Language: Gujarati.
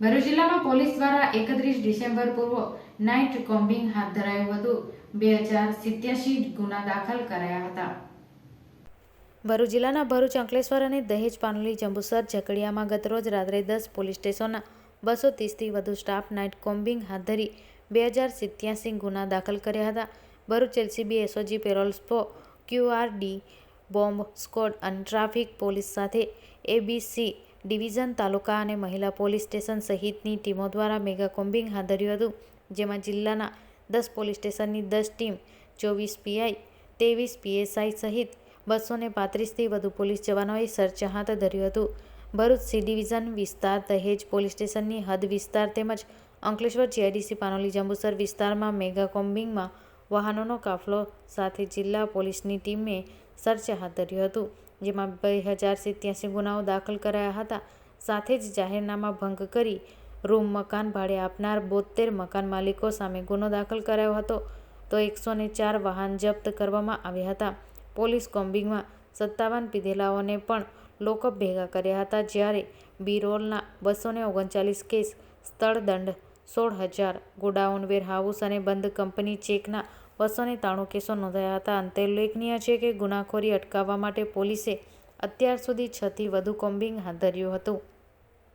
ભરૂચ જિલ્લામાં પોલીસ દ્વારા એકત્રીસ ડિસેમ્બર પૂર્વ નાઇટ કોમ્બિંગ હાથ ધરાયું હતું. બે હજાર સિત્યાસી ગુના દાખલ કરાયા હતા. ભરૂચ જિલ્લાના ભરૂચ અંકલેશ્વર અને દહેજ પાનોલી જંબુસર ઝઘડિયામાં ગતરોજ રાત્રે દસ પોલીસ સ્ટેશનના બસો ત્રીસથી વધુ સ્ટાફ નાઇટ કોમ્બિંગ હાથ ધરી બે હજાર સિત્યાસી ગુના દાખલ કર્યા હતા. ભરૂચ એલસીબી, એસઓજી, પેરોલ સ્પો, ક્યુઆરડી, બોમ્બ સ્કોડ અને ટ્રાફિક પોલીસ સાથે એબીસી ડિવિઝન તાલુકા અને મહિલા પોલીસ સ્ટેશન સહિતની ટીમો દ્વારા મેગા કોમ્બિંગ હાથ ધર્યું હતું, જેમાં જિલ્લાના દસ પોલીસ સ્ટેશનની દસ ટીમ, ચોવીસ પીઆઈ, ત્રેવીસ પીએસઆઈ સહિત બસો ને પાંત્રીસથી વધુ પોલીસ જવાનોએ સર્ચ હાથ ધર્યું હતું. ભરૂચ સી ડિવિઝન વિસ્તાર દહેજ પોલીસ સ્ટેશનની હદ વિસ્તાર તેમજ અંકલેશ્વર જીઆઈડીસી પાનોલી જંબુસર વિસ્તારમાં મેગા કોમ્બિંગમાં વાહનોનો કાફલો સાથે જિલ્લા પોલીસની ટીમે સર્ચ હાથ ધર્યું હતું. જેમાં બે હજાર સિત્યાસી ગુનાઓ દાખલ કરાયા હતા. સાથે જ જાહેરનામા ભંગ કરી રૂમ મકાન ભાડે આપનાર બોતેર મકાન માલિકો સામે ગુનો દાખલ કરાયો હતો. તો એકસો ને ચાર વાહન જપ્ત કરવામાં આવ્યા હતા. પોલીસ કોમ્બિંગમાં સત્તાવન પીધેલાઓને પણ લોકઅપ ભેગા કર્યા હતા, જ્યારે બિરોલના બસો ને ઓગણચાલીસ કેસ સ્થળ દંડ સોળ હજાર ગોડાઉન વેરહાઉસ અને બંધ કંપની ચેકના બસો ને કેસો નોંધાયા હતા. અંતે ઉલ્લેખનીય છે કે ગુનાખોરી અટકાવવા માટે પોલીસે અત્યાર સુધી છથી વધુ કોમ્બિંગ હાથ ધર્યું હતું.